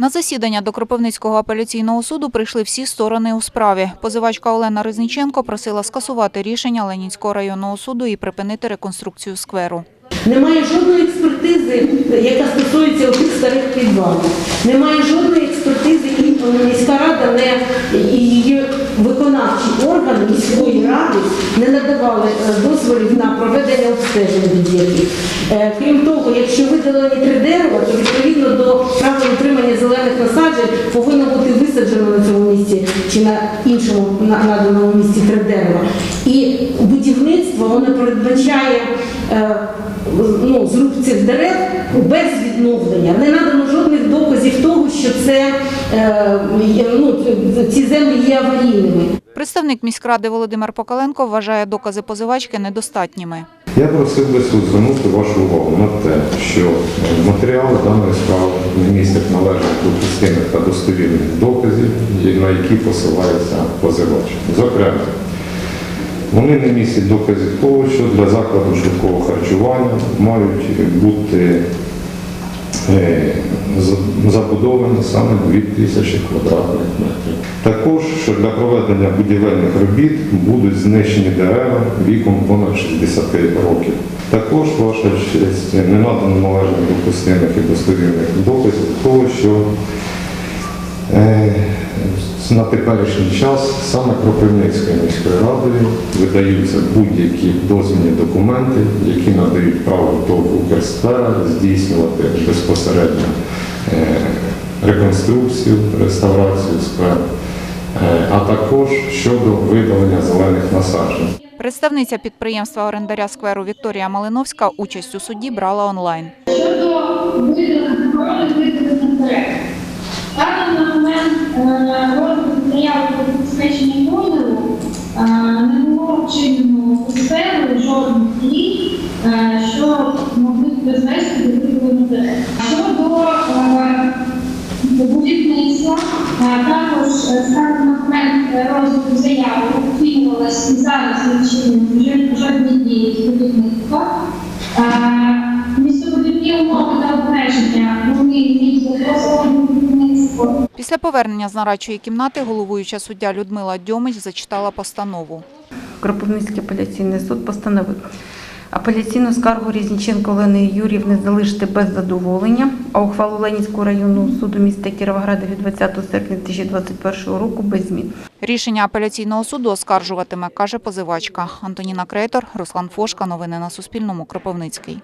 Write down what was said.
На засідання до Кропивницького апеляційного суду прийшли всі сторони у справі. Позивачка Олена Резніченко просила скасувати рішення Ленінського районного суду і припинити реконструкцію скверу. Немає жодної експертизи, яка стосується тих старих підвалів. Немає жодної експертизи, і міська рада не і її виконавчі органи не надавали е, дозволів на проведення обстежень будь-яких. Е, Крім того, якщо видалені три дерева, то відповідно до правил утримання зелених насаджень повинно бути висаджено на цьому місці чи на іншому наданому місці три дерева. І будівництво воно передбачає е, ну, зруб цих дерев без відновлення. Не жодних доказів що це е, ну, ці землі є аварійними. Представник міськради Володимир Покаленко вважає докази позивачки недостатніми. Я просив би суд звернути вашу увагу на те, що е, матеріали даної справи не містять належних допустимих та достовірних доказів, на які посилається позивач. Зокрема, вони не містять доказів того, що для закладу швидкого харчування мають бути е, забудовані саме 2000 квадратних метрів. Також, що для проведення будівельних робіт будуть знищені дерева віком понад 60 років. Також, ваша честь, не надано належних допустимих і достовірних доказів того, що Е, На теперішній час саме Кропивницькою міською радою видаються будь-які дозвільні документи, які надають право ТОВ «Укрсфера» здійснювати безпосередньо е, реконструкцію, реставрацію скверу, е, а також щодо видалення зелених насаджень. Представниця підприємства орендаря скверу Вікторія Малиновська участь у суді брала онлайн. Щодо виданих заяви про забезпечення дозволу не було вчинено у жодних дій, е, що могли призвести до дерев. Щодо е, будівництва, е, також станом момент розгляду заяви оцінювалась і зараз не вчинені жодні дії з будівництва. Е, Містобудівні умови та обмеження вони не застосовані будівництво. Після повернення з нарадчої кімнати головуюча суддя Людмила Дьомич зачитала постанову. Кропивницький апеляційний суд постановив апеляційну скаргу Різніченко Олени Юрівни залишити без задоволення, а ухвалу Ленінського районного суду міста Кіровограда від 20 серпня 2021 року без змін. Рішення апеляційного суду оскаржуватиме, каже позивачка. Антоніна Крейтор, Руслан Фошка. Новини на Суспільному. Кропивницький.